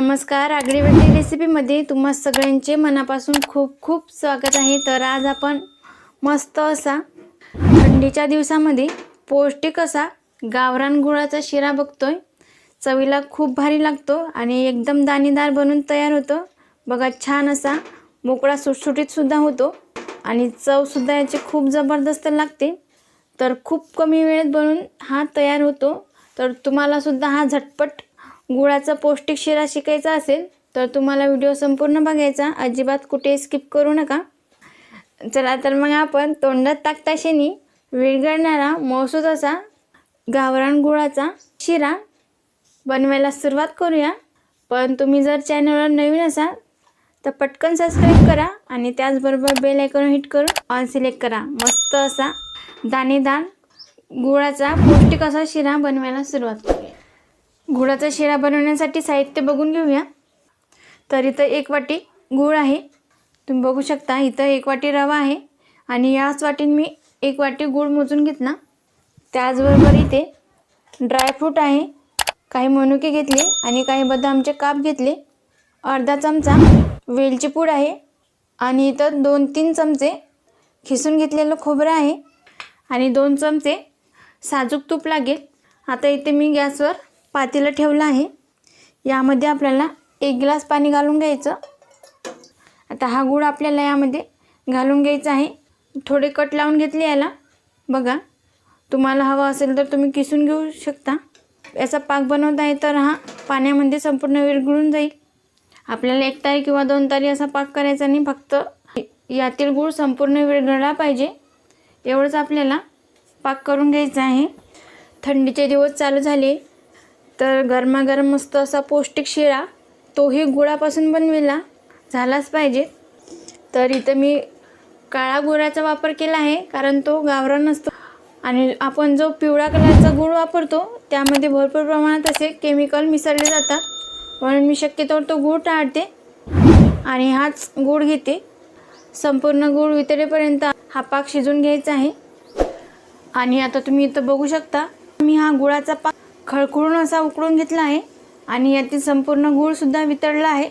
नमस्कार आगळी रेसिपीमध्ये तुम्हा सगळ्यांचे मनापासून खूप खूप स्वागत आहे. तर आज आपण मस्त असा थंडीच्या दिवसामध्ये पौष्टिक असा गावरान गुळाचा शिरा बघतोय. चवीला खूप भारी लागतो आणि एकदम दाणेदार बनून तयार होतो. बघा छान असा मोकळा सुटसुटीतसुद्धा होतो आणि चवसुद्धा याची खूप जबरदस्त लागते. तर खूप कमी वेळेत बनून हा तयार होतो. तर तुम्हालासुद्धा हा झटपट गुळाचा पौष्टिक शिरा शिकायचा असेल तर तुम्हाला व्हिडिओ संपूर्ण बघायचा. अजिबात कुठे स्किप करू नका. चला तर मग आपण तोंडात ताकताशेनी विरघळणारा मौसूद असा गावरान गुळाचा शिरा बनवायला सुरुवात करूया. पण तुम्ही जर चॅनलवर नवीन असाल तर पटकन सबस्क्राईब करा आणि त्याचबरोबर बेल आयकॉन हिट करून ऑन सिलेक्ट करा. मस्त असा दाणेदार गुळाचा पौष्टिक असा शिरा बनवायला सुरुवात करूया. गुळाचा शिरा बनवण्यासाठी साहित्य बघून घेऊया. तर इथं एक वाटी गूळ आहे. तुम्ही बघू शकता इथं एक वाटी रवा आहे. आणि याच वाटीन मी एक वाटी गूळ मोजून घेतला. त्याचबरोबर इथे ड्रायफ्रूट आहे. काही मनुके घेतले आणि काही बदामचे काप घेतले. अर्धा चमचा वेलची पूड आहे. आणि इथं दोन तीन चमचे खिसून घेतलेलं खोबरं आहे. आणि दोन चमचे साजूक तूप लागेल. आता इथे मी गॅसवर पातेलं ठेवलं आहे. यामध्ये आपल्याला एक ग्लास पाणी घालून घ्यायचं. आता हा गूळ आपल्याला यामध्ये घालून घ्यायचा आहे. थोडे कट लावून घेतले याला. बघा तुम्हाला हवा असेल तर तुम्ही किसून घेऊ शकता. याचा पाक बनवत आहे तर हा पाण्यामध्ये संपूर्ण विरघळून जाईल. आपल्याला एक तारी किंवा दोन तारी असा पाक करायचा नाही. फक्त यातील गूळ संपूर्ण विरघळला पाहिजे. एवढंच आपल्याला पाक करून घ्यायचा आहे. थंडीचे दिवस चालू झाले. तर गरमागरम मस्त असा पौष्टिक शिळा तोही गुळापासून बनविला. झालाच पाहिजे. तर इथं मी काळा गुळाचा वापर केला आहे कारण तो गावरान असतो आणि आपण जो पिवळा कलरचा गूळ वापरतो त्यामध्ये भरपूर प्रमाणात असे केमिकल मिसळले जातात. म्हणून मी शक्यतोवर तो गूळ टाळते आणि हाच गूळ घेते. संपूर्ण गूळ वितळेपर्यंत हा पाक शिजून घ्यायचा आहे. आणि आता तुम्ही इथं बघू शकता मी हा गुळाचा पाक खळखळून असा उकळून घेतला आहे आणि यातील संपूर्ण गूळसुद्धा वितळला आहे.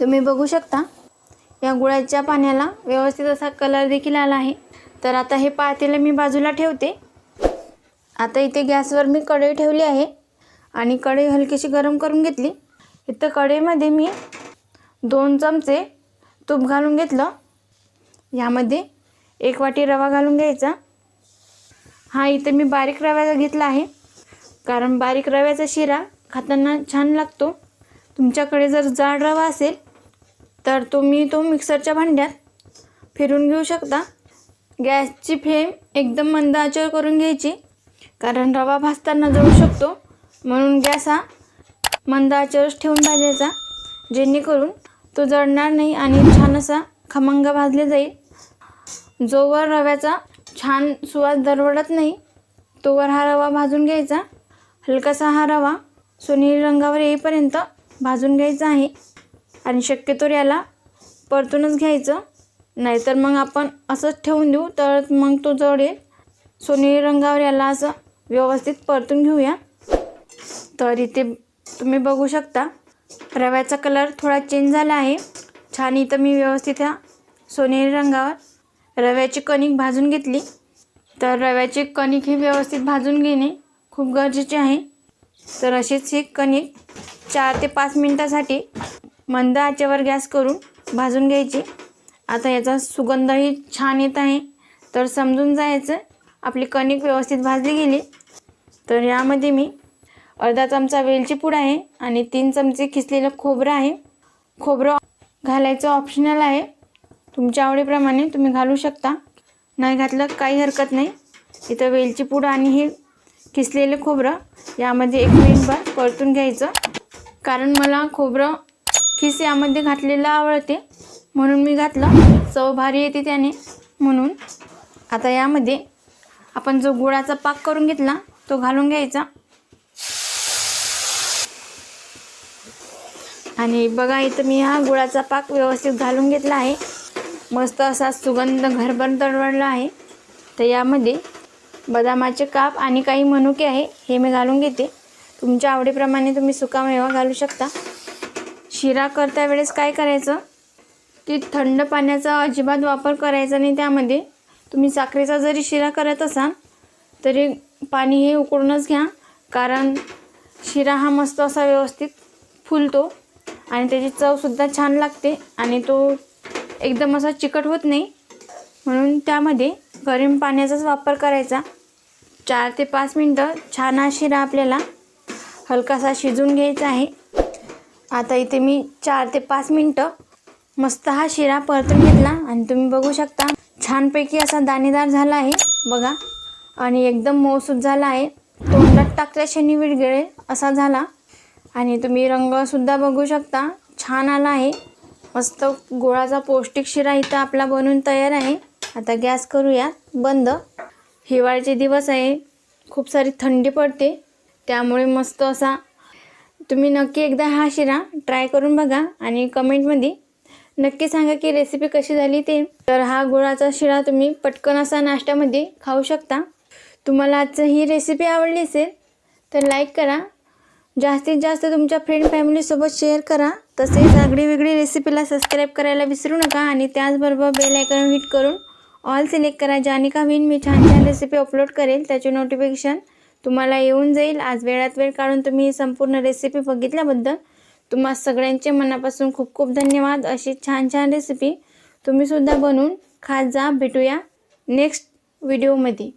तुम्ही बघू शकता या गुळाच्या पाण्याला व्यवस्थित असा कलर देखील आला आहे. तर आता हे पातेलं मी बाजूला ठेवते. आता इथे गॅसवर मी कढई ठेवली आहे आणि कढई हलकीशी गरम करून घेतली. इथं कढईमध्ये मी दोन चमचे तूप घालून घेतलं. यामध्ये एक वाटी रवा घालून घ्यायचा. हा इथे मी बारीक रव्याचा घेतला आहे. कारण बारीक रव्याचा शिरा खाताना छान लागतो. तुमच्याकडे जर जाड रवा असेल तर तुम्ही तो मिक्सरच्या भांड्यात फिरून घेऊ शकता. गॅसची फ्लेम एकदम मंद आचर करून घ्यायची कारण रवा भाजताना जळू शकतो. म्हणून गॅस हा मंद आचरच ठेवून भाजायचा जेणेकरून तो जळणार नाही आणि छान असा खमंग भाजले जाईल. जोवर रव्याचा छान सुवास दरवडत नाही तोवर हा रवा भाजून घ्यायचा. हलकासा हा रवा सोनेरी रंगावर येईपर्यंत भाजून घ्यायचा आहे. आणि शक्यतो याला परतूनच घ्यायचं. नाहीतर मग आपण असंच ठेवून देऊ. तर मग तो जळेल. सोनेरी रंगावर याला असं व्यवस्थित परतून घेऊया. तर इथे तुम्ही बघू शकता रव्याचा कलर थोडा चेंज झाला आहे. छान इथं मी व्यवस्थित ह्या सोनेरी रंगावर रव्याची कणिक भाजून घेतली. तर रव्याची कणिक ही व्यवस्थित भाजून घेणे खूप गरजेचे आहे. तर अशीच हे कणिक चार ते पाच मिनटासाठी मंद आचेवर गॅस करून भाजून घ्यायची. आता याचा सुगंधही छान येत आहे. तर समजून जायचं आपली कणिक व्यवस्थित भाजली गेली. तर यामध्ये मी अर्धा चमचा वेलची पूड आहे आणि तीन चमचे खिसलेलं खोबरं आहे. खोबरं घालायचं ऑप्शनल आहे. तुमच्या आवडीप्रमाणे तुम्ही घालू शकता. नाही घातलं काही हरकत नाही. इथं वेलची पूड आणि हे किसलेलं खोबरं यामध्ये एक मिनिटभर परतून घ्यायचं. कारण मला खोबरं खिस यामध्ये घातलेलं आवडते म्हणून मी घातलं. चव भारी येते त्याने. म्हणून आता यामध्ये आपण जो गुळाचा पाक करून घेतला तो घालून घ्यायचा. आणि बघा इथं मी हा गुळाचा पाक व्यवस्थित घालून घेतला आहे. मस्त असा सुगंध घरभर दडवडला आहे. तर यामध्ये बदामाचे काप आणि काही मनुके आहे हे मी घालून घेते. तुमच्या आवडीप्रमाणे तुम्ही सुकामेवा घालू शकता. शिरा करता वेळेस काय करायचं? की थंड पाण्याचा अजिबात वापर करायचा नाही त्यामध्ये. तुम्ही साखरेचा जरी शिरा करत असाल तरी पाणी हे उकळूनच घ्या कारण शिरा हा मस्त असा व्यवस्थित फुलतो आणि त्याची चवसुद्धा छान लागते आणि तो एकदम असा चिकट होत नाही. म्हणून त्यामध्ये गरम पाण्याचाच वापर करायचा. चार ते पाच मिनटं छान हा शिरा आपल्याला हलकासा शिजून घ्यायचा आहे. आता इथे मी चार ते पाच मिनटं मस्त हा शिरा परतून घेतला आणि तुम्ही बघू शकता छानपैकी असा दाणेदार झाला आहे बघा. आणि एकदम मऊसूत झाला आहे. तोंडात टाकल्याशाने विरघळे असा झाला. आणि तुम्ही रंगसुद्धा बघू शकता छान आला आहे. मस्त गुळाचा पौष्टिक शिरा इथं आपला बनवून तयार आहे. आता गॅस करूया बंद. हिवाळ्याचे दिवस आहे खूप सारी थंडी पडते त्यामुळे मस्त असा. तुम्ही नक्की एकदा हा शिरा ट्राय करून बघा आणि कमेंटमध्ये नक्की सांगा की रेसिपी कशी झाली ते. तर हा गुळाचा शिरा तुम्ही पटकन असा नाश्त्यामध्ये खाऊ शकता. तुम्हाला आजचं ही रेसिपी आवडली असेल तर लाईक करा. जास्तीत जास्त तुमच्या फ्रेंड फॅमिलीसोबत शेअर करा. तसेच आगळी वेगळी रेसिपीला सबस्क्राईब करायला विसरू नका आणि त्याचबरोबर बेल आयकॉन हिट करून ऑल सिलेक्ट करा जानिका विन मी छान छान रेसिपी अपलोड करेल त्याचे नोटिफिकेशन तुम्हाला येऊन जाईल. आज वेळात वेळ काढून तुम्ही ही संपूर्ण रेसिपी बघितल्याबद्दल तुम्हा सगळ्यांचे मनापासून खूप खूप धन्यवाद. अशी छान छान रेसिपी तुम्हीसुद्धा बनवून खात जा भेटूया नेक्स्ट व्हिडिओमध्ये